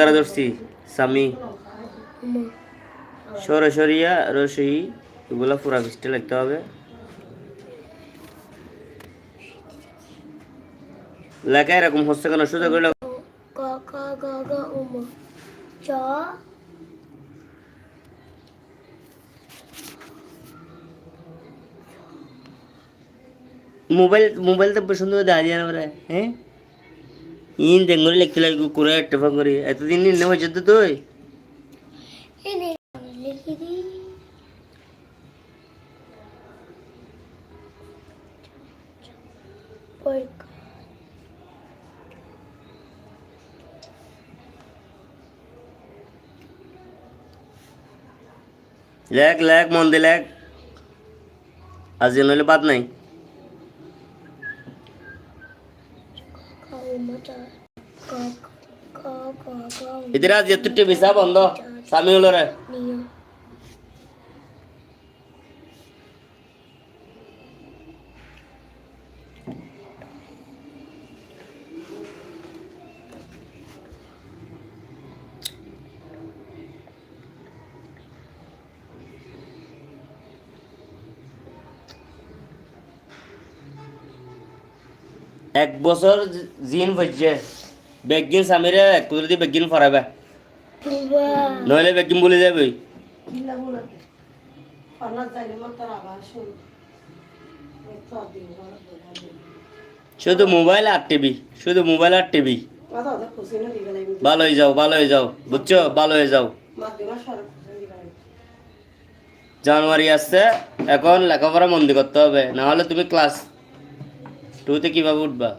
দ্বারা ধরছি। সামি সরাসরিয়া রসই এগুলো পুরা পৃষ্ঠে লিখতে হবে। লেখা এরকম হচ্ছে কেন? সোজা করে ক ক গ গ উম চ। মোবাইল মোবাইল তো দেখা যায় না হ্যাঁ? ইন তেঙ্গুরি লিখতে লাগবে করে একটা করে। এতদিন নিয়ে হয়েছে তো তুই? লিখি দি। লেখ মন দিয়ে লেখ। আজ নইলে বাদ নাই ক উম চ ক ক ক টিভি চা বন্ধ স্বামী হলো এক বছর জিন ভজছে বেগিন স্বামীরে এক কুদরে দিয়ে বেগিন ফরাবে নইলে বেগিন বলে যাবে। শুধু মোবাইল আর টিভি শুধু মোবাইল আর টিভি। ভালো হয়ে যাও ভালো হয়ে যাও বুঝছ? ভালো হয়ে যাও। জানুয়ারি আসছে এখন লেখাপড়া মন্দি করতে হবে। না হলে তুমি ক্লাস টুতে কীভাবে উঠবা?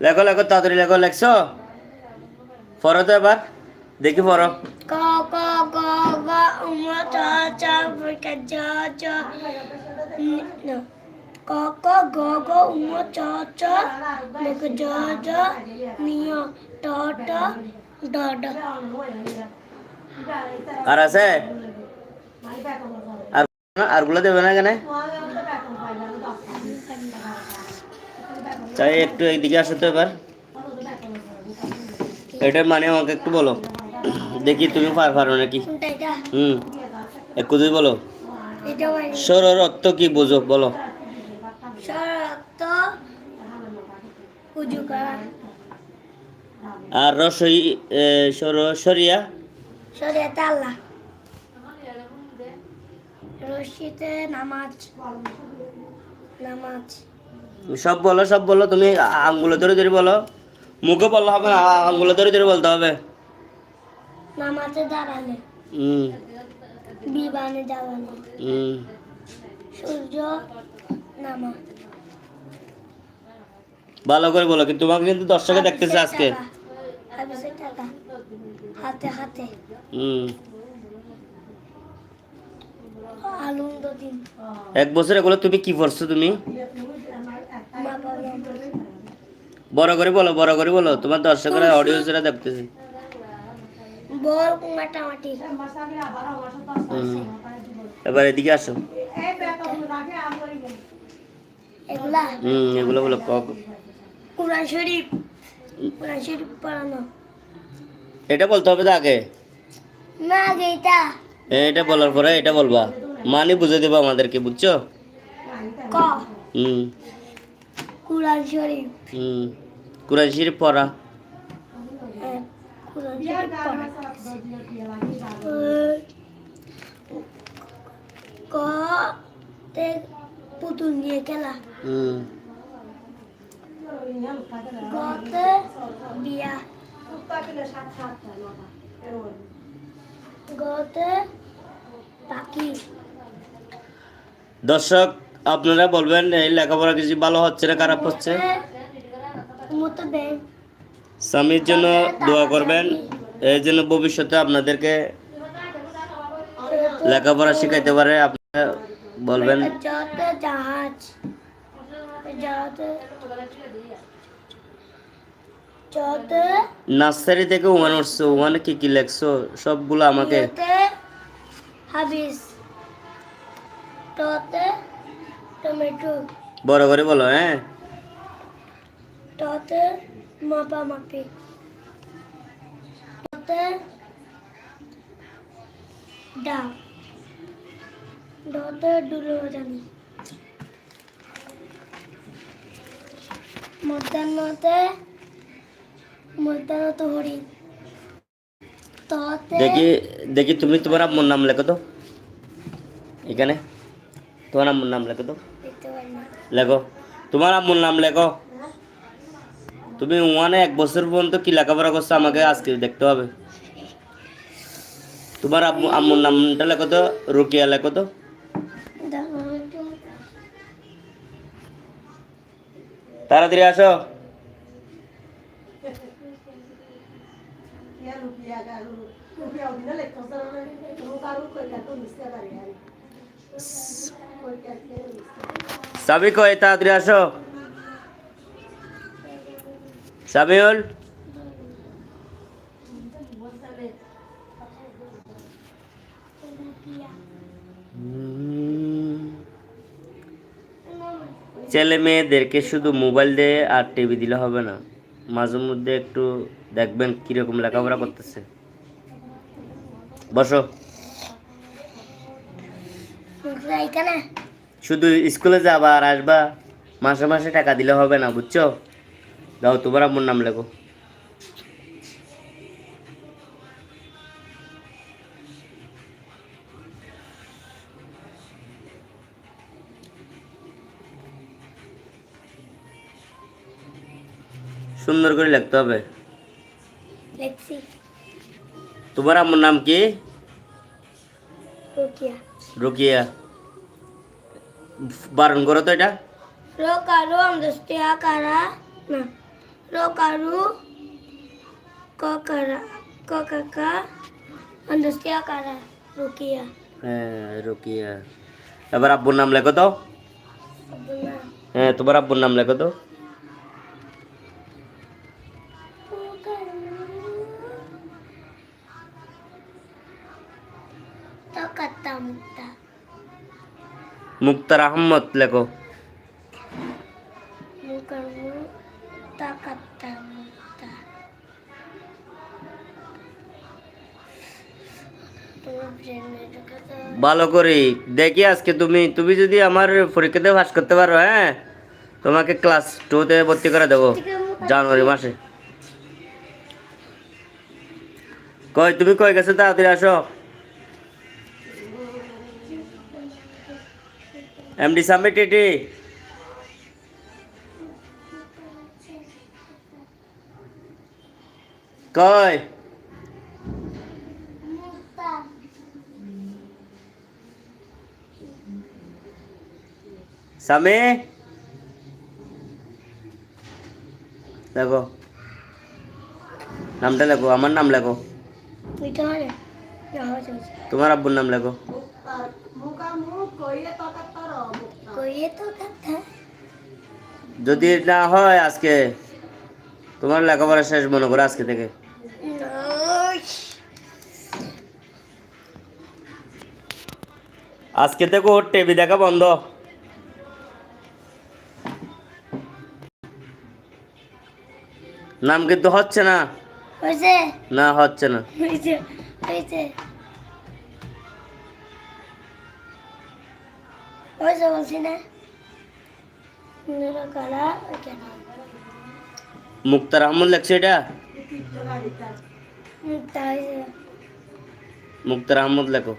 লেখো লেখো তাড়াতাড়ি লেখো লেখছো? পড়ো তো এবার দেখি পড়ো। ক ক গ গ উম চ চ পরীক্ষা জ জ ক ক গ গ উম চ চ লিখ জ জ নিয় ট ট ড ড। আর আছে? আর আরগুলো দেবে না কেন চাই একটু এইদিকে আসো তো এবার। এটার মানে আমাকে একটু বলো। দেখি তুমি পার পারো নাকি? হুম। একটু যদি বলো। মানে সরর অর্থ কি বোঝো? বলো। আর রসই সর সরিয়া? শরীয়তে আল্লাহ। রশিতে নামাজ। নামাজ। সব বলো সব বলো তুমি আঙ্গুলো ধরে ধরে বলো। মুখে বললে হবে না আঙ্গুলো ধরে ধরে বলতে হবে। নামাজে দাঁড়ালে। হুম। বিমানে যাওয়ালে হুম। সূর্য নামা। ভালো করে বলো কিন্তু তোমাকে কিন্তু দর্শকে দেখতেছে আজকে। হাতে হাতে। হুম। আনন্দ দিন। এক বছর এগুলো তুমি কি পড়ছো তুমি? বড় করে বলো বড় করে বলো। তোমার দর্শকরা অডিয়েন্সরা দেখতেছে। এবার এদিকে আসো। হুম এগুলো বলো কোরআন শরীফ। কোরআন শরীফ পড়ানো। এটা বলতে হবে তো আগে। না আগে এটা। এটা বলার পরে এটা বলবা। মানে বুঝে দেবো আমাদেরকে বুঝছ? ক? হুম। কোরআন শরীফ। হুম কোরআন শরীফ পড়া। হ্যাঁ, কোরআন শরীফ পড়া। ক তে পুতুল নিয়ে খেলা। হুম। গতে বিয়া। গতে পাখি। দর্শক আপনারা বলবেন এই লেখাপড়া কিছু ভালো হচ্ছে না খারাপ হচ্ছে? স্বামীর জন্য দোয়া করবেন। এই জন্য ভবিষ্যতে আপনাদেরকে লেখাপড়া শিখাইতে পারে। আপনারা বলবেন নার্সারি থেকে ওমান উঠছো। ওমানে কি কি লেখছো? সবগুলো আমাকে হাবিস টতে টমেটো। বড় করে বলো হ্যাঁ? টতে মাপা মাপি। ডতে ডাব ডতে ডুলো জানি মধ্যাহ্নতে মধ্যাহ্নত হরিণ দেখি দেখি তুমি তোমার আম্মুর নাম লেখো তো। এখানে তোমার আম্মুর নাম লেখো তো। লেখো তোমার আম্মুর নাম লেখো তুমি ওয়ানে এক বছর পর্যন্ত কি লেখাপড়া করছ আমাকে আজকে দেখতে হবে। তোমার আম্মু আম্মুর নামটা লেখো তো রুকিয়া লেখো তো। দেখো একটু তাড়াতাড়ি আসো। সাবি কই, তাড়াতাড়ি আসো। সাবিউল? ছেলে মেয়েদেরকে শুধু মোবাইল দিয়ে আর টিভি দিলে হবে না। মাঝে মধ্যে একটু দেখবেন কীরকম লেখাপড়া করতেছে। বসো। এখানে শুধু স্কুলে যাবা আর আসবা মাসে মাসে টাকা দিলে হবে না বুঝছ? দাও তোমার আমার নাম লেখো। সুন্দর করে লিখতে হবে। তোমার আমার নাম কি? রোকিয়া। রুকিয়া। বারণ করো তো এটা রোকারু আমদস্তিয়া কারা না রোকারু ককারা ককাকা আমদস্তিয়া কারা রোকিয়া হ্যাঁ রুকিয়া এবার আব্বুর নাম লেখো তো আব্দুল্লাহ হ্যাঁ তোমার আব্বুর নাম লেখো তো তকাত্তা মুক্তা মুক্তার আহমদ লেখো। ভালো করে। দেখি আজকে তুমি তুমি যদি আমার পরীক্ষাতে পাস করতে পারো হ্যাঁ? তোমাকে ক্লাস টুতে ভর্তি করে দেবো, জানুয়ারি মাসে। কয় তুমি কয় গেছো? তাড়াতাড়ি আসো। এমডি সামনে টিটি কই মুক্তা স্বামী লেখো নামটা লেখো আমার নাম লেখো মিঠা হয় না না হচ্ছে তোমার আব্বুর নাম লেখো কইয়ে তো কথা যদি না হয় আজকে তোমার লেখাপড়া শেষ মনে করো আজকে থেকে। আজকে থেকে ওর টিভি দেখা বন্ধ। নাম কিন্তু হচ্ছে না। না হচ্ছে না। হয়েছে হয়েছে। হয়েছে বলছি না। মুক্তার আহমদ লেখছে এটা? মুক্তার আহমদ লেখো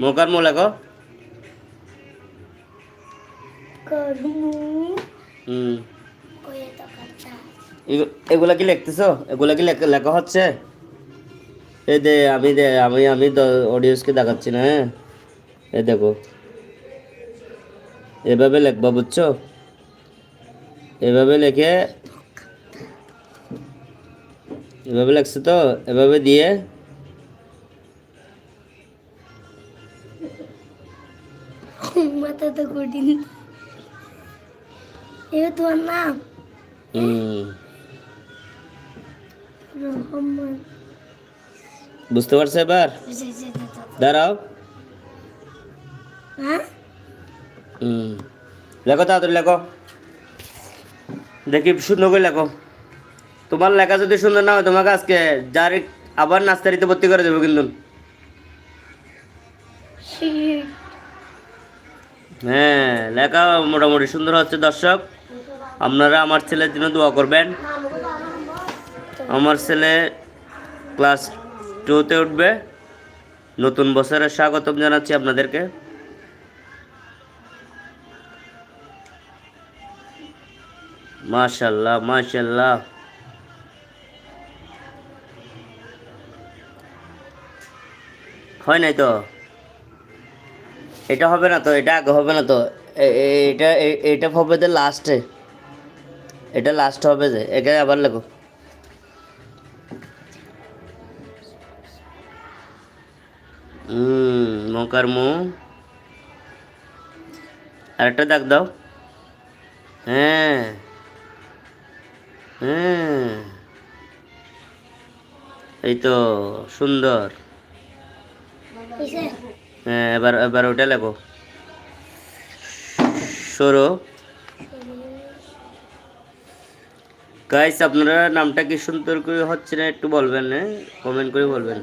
মোকার মো লেখো এগুলা কি লিখতেছো এগুলা কি লেখা হচ্ছে? এই দে আমি দে আমি আমি অডিয়েন্সকে দেখাচ্ছি না হ্যাঁ? এই দেখো। এভাবে লেখবা বুঝছ? এভাবে লেখে এভাবে লেখছে তো এভাবে দিয়ে। মাথা তো কঠিন। এ তোমার নাম? হুম। রহমান। বুঝতে পারছ এবার? দাঁড়াও। হ্যাঁ? হুম লেখো তাড়াতাড়ি লেখো দেখি সুন্দর করে লেখো তোমার লেখা যদি সুন্দর না হয়, তোমাকে আজকে যার আবার নাস্তারিতে ভর্তি করে দেবো কিন্তু। হ্যাঁ লেখা মোটামুটি সুন্দর হচ্ছে, দর্শক। আপনারা আমার ছেলের জন্য দোয়া করবেন। আমার ছেলে ক্লাস টুতে উঠবে। নতুন বছরের স্বাগতম জানাচ্ছি আপনাদেরকে। মাশাল্লাহ মাশাল্লাহ। হয় নাই তো? এটা হবে না তো, এটা আগে হবে না তো? এটা এটা হবে যে লাস্টে এটা লাস্ট হবে যে এখানে আবার লেখো। হুম মকার মু। আরেকটা দাগ দাও। হ্যাঁ। হ্যাঁ। এই তো সুন্দর হ্যাঁ এবার এবার ওটা লেখো। সরো। গাইস আপনারা নামটা কি সুন্দর করে হচ্ছে না একটু বলবেন হ্যাঁ? কমেন্ট করে বলবেন।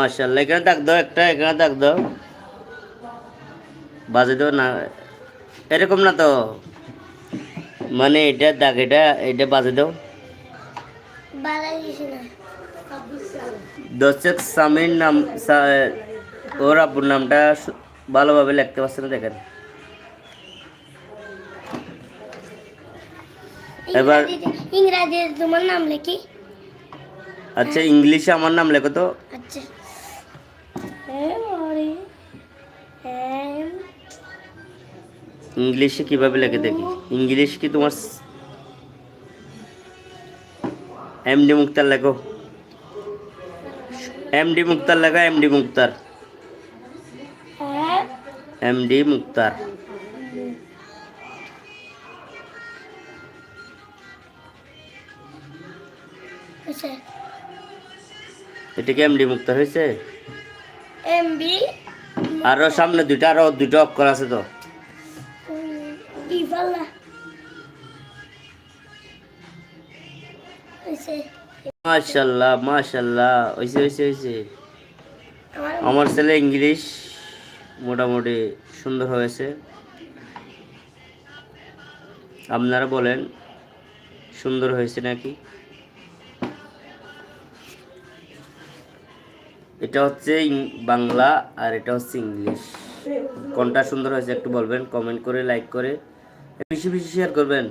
মাশাল্লাহ এখানে দাগ দাও একটা এখানে দাগ দাও। বাজে দাও না এরকম না তো। মানে এটা দাগ এটা এটা বাজে দাও দর্শক স্বামীর নাম ওর আব্বুর নামটা ভালোভাবে লিখতে পারছে না দেখেন। এবার- ইংরাজিতে তোমার নাম লেখি? আচ্ছা ইংলিশে আমার নাম লেখো তো। আচ্ছা। ইংলিশে কীভাবে লেখে দেখি? ইংলিশ কি তোমার এমডি মুক্তার লেখো। এমডি মুক্তার লেখো এমডি মুক্তার। এমডি মুক্তার। এটা কি এমডি মুক্তার হয়েছে? এমবি আরও সামনে দুইটা আরও দুইটা অক্ষর আছে তো। মাশাল্লাহ মাশাল্লাহ। হয়েছে হয়েছে আমার ছেলে ইংলিশ মোটামুটি সুন্দর হয়েছে। আপনারা বলেন সুন্দর হয়েছে নাকি? এটা হচ্ছে বাংলা আর এটা হচ্ছে ইংলিশ। কোনটা সুন্দর হয়েছে একটু বলবেন কমেন্ট করে লাইক করে। বেশি বেশি শেয়ার করবেন।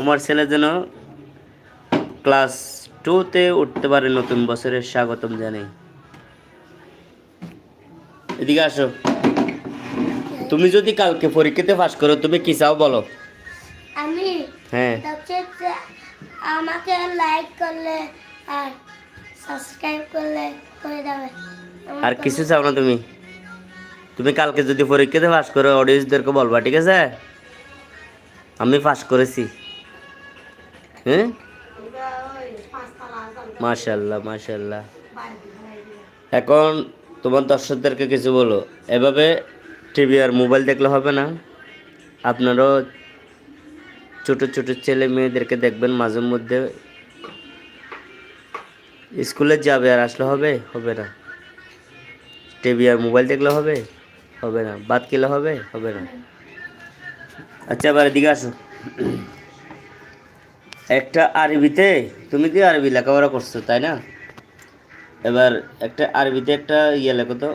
আমার ছেলে যেন ক্লাস টুতে উঠতে পারে নতুন বছরের স্বাগতম জানাই। এদিকে আসো। তুমি যদি কালকে পরীক্ষাতে পাস করো তুমি কি চাও বলো? আমি হ্যাঁ। আমাকে লাইক করলে আর সাবস্ক্রাইব করলে করে দেবে। আর কিছু চাও না তুমি? তুমি কালকে যদি পরীক্ষাতে পাস করো অডিয়েন্সদেরকে বলবা ঠিক আছে? আমি পাস করেছি। হ্যাঁ? মাশাল্লাহ মাশাল্লাহ এখন তোমার দর্শকদেরকে কিছু বলো, এভাবে টিভি আর মোবাইল দেখলে হবে না? আপনারও ছোট ছোট ছেলে মেয়েদেরকে দেখবেন মাঝে মধ্যে। স্কুলে যাবে আর আসলে হবে? হবে না। টিভি আর মোবাইল দেখলে হবে? হবে না। ভাত খেলে হবে? হবে না। আচ্ছা এবার এদিকে আসো। একটা আরবিতে তুমি কি আরবি লেখাপড়া করছ তাই না? এবার একটা আরবিতে একটা ইয়ে লেখো তো।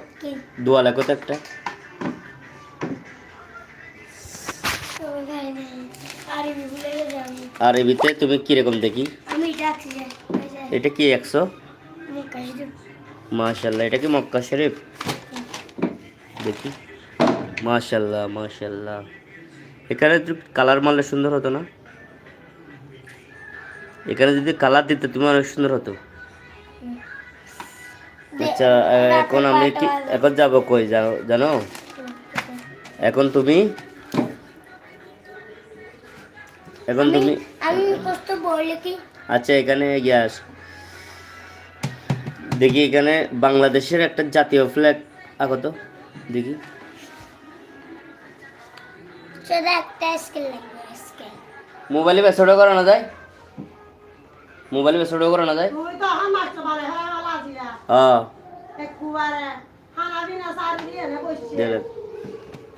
দোয়া লেখো তো একটা। আরবিতে তুমি কীরকম দেখি? এটা কি একশো? মাশাল্লাহ এটা কি মক্কা শরীফ? দেখি। মাশাল্লাহ মাশাল্লাহ। এখানে কালার মারলে সুন্দর হতো না? এখানে যদি কালার দিতে তুমি অনেক সুন্দর হতো। আচ্ছা এখন আমি কি এখন যাব কই যাও জানো? এখন তুমি? এখন তুমি আচ্ছা এখানে গ্যাস দেখি এখানে বাংলাদেশের একটা জাতীয় ফ্ল্যাগ আগত। দেখি। সেটা একটা স্কেল লাগবে স্কেল। মোবাইলে করা করানো যায় মোবাইলে ব্যস্তটা করানো যায় তুই তো হান মারতে পারে হ্যাঁ আলা জিরা হ্যাঁ। একবারে হানা বিনা সার দিয়ে না কইছি দেলে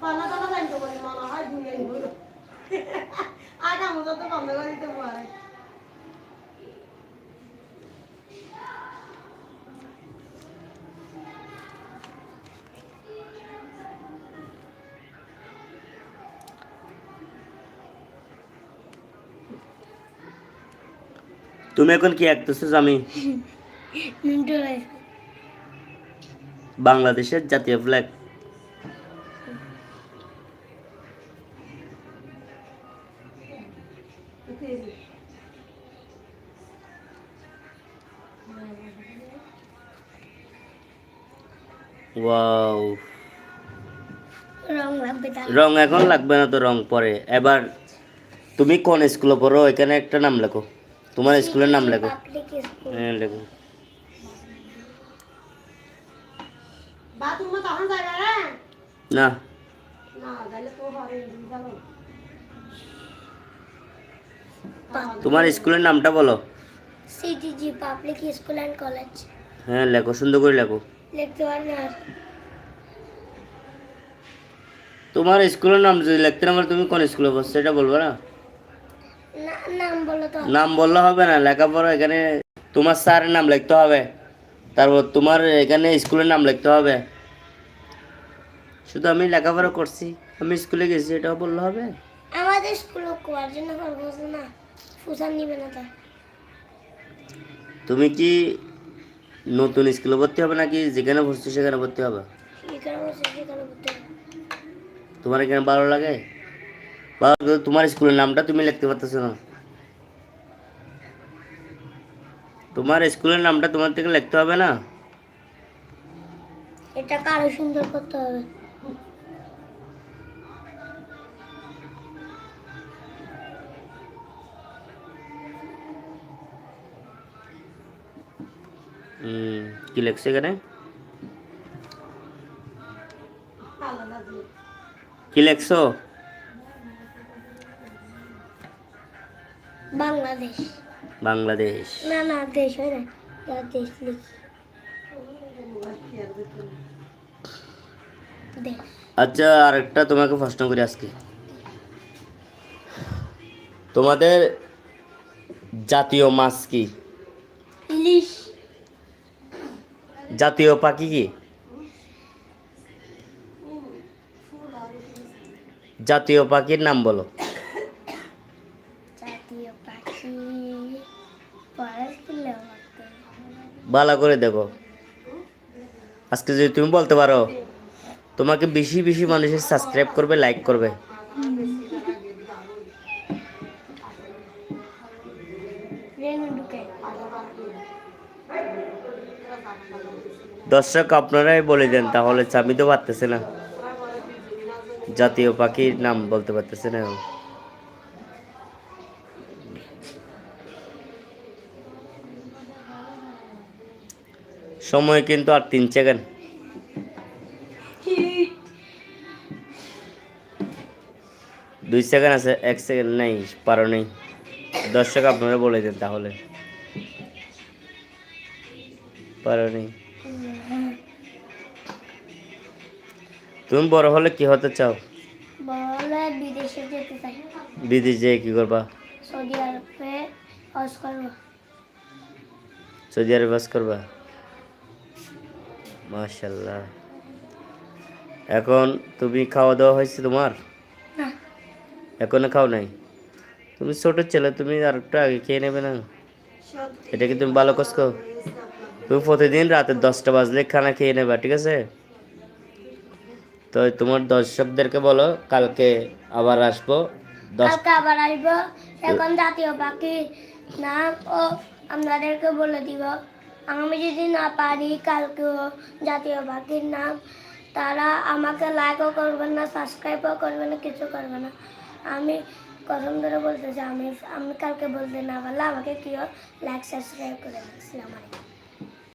পালা তো জানি তো বলি মনে হয় দুই আইবো আগা তো বন্ধ করে দিতে পারে। তুমি এখন কি আঁকতেছো আমি বাংলাদেশের জাতীয় ফ্ল্যাগ ওয়াও রং রং এখন লাগবে না তো রং পরে। এবার তুমি কোন স্কুলে পড়ো? এখানে একটা নাম লেখো। তোমার স্কুলের নাম লেখো। হ্যাঁ লেখো। না? না। গেলে তো হবে গেল তোমার স্কুলের নামটা বলো। CTG public school and college. হ্যাঁ লেখো সুন্দর করে লেখো। লিখতে পারি না। তোমার স্কুলের নাম যদি লিখতে না তুমি কোন স্কুলে পড়ছো? সেটা বলব না? নাম বললে হবে না লেখাপড়া এখানে তোমার স্যারের নাম লিখতে হবে তারপর তোমার এখানে স্কুলের নাম লিখতে হবে। শুধু আমি লেখাপড়া করছি আমি স্কুলে গেছি এটাও বললে হবে? আমাদের স্কুলে কোয়ার জন্য করব না ফুসান নিবে না তুমি কি নতুন স্কুলে ভর্তি হবে নাকি যেখানে ভর্তি সেখানে ভর্তি হবে। তোমার এখানে ভালো লাগে? ভালো তোমার স্কুলের নামটা তুমি লিখতে পারতেছো না। তোমার স্কুলের নামটা তোমার থেকে লিখতে হবে না? এটা কারও সুন্দর করতে হবে। কি লিখছে এখানে? কি লিখছো? বাংলাদেশ। বাংলাদেশ। না না দেশ হয় না। দেশ। আচ্ছা আরেকটা তোমাকে প্রশ্ন করি আজকে। তোমাদের জাতীয় মাছ কি? ইলিশ। জাতীয় পাখি কি? জাতীয় পাখির নাম বলো। ভালো করে দেখো। আজকে যদি তুমি বলতে পারো, তোমাকে বেশি বেশি মানুষের সাবস্ক্রাইব করবে লাইক করবে। দর্শক, আপনারাই বলে দেন, তাহলে আমি তো পারতেছে না। জাতীয় পাখির নাম বলতে পারতেছে না। সময় কিন্তু আর তিন সেকেন্ড। দুই সেকেন্ড আছে এক সেকেন্ড নেই পারো নেই। দর্শক আপনারা বলে দেন তাহলে। পারো নেই। তুমি বড় হলে কি হতে চাও? বিদেশে যেতে চাই বিদেশ যেয়ে কি করবা? সৌদি আরবে হজ করব। সৌদি আরবে বাস করবা? মাশাল্লাহ এখন তুমি খাওয়া দাওয়া হয়েছে তোমার? এখনও খাও নাই? তুমি ছোট ছেলে তুমি আর একটু আগে খেয়ে নেবে না? এটা কি তুমি ভালো কাজ করো? তুমি প্রতিদিন রাতে দশটা বাজলে খানা খেয়ে নেবা ঠিক আছে? তো তোমার দর্শকদেরকে বলো কালকে আবার আসব। কালকে আবার আসব। এখন জাতীয় পাখি নাম ও আপনাদেরকে বলে দিব। আমি যদি না পারি কালকেও জাতীয় পাখির নাম, তারা আমাকে লাইকও করবে না সাবস্ক্রাইবও করবে না, কিছু করবে না। আমি কসম ধরে বলতেছি, আমি আমি কালকে বলতে না পারলে আমাকে কেউ লাইক সাবস্ক্রাইব করে দিচ্ছিলাম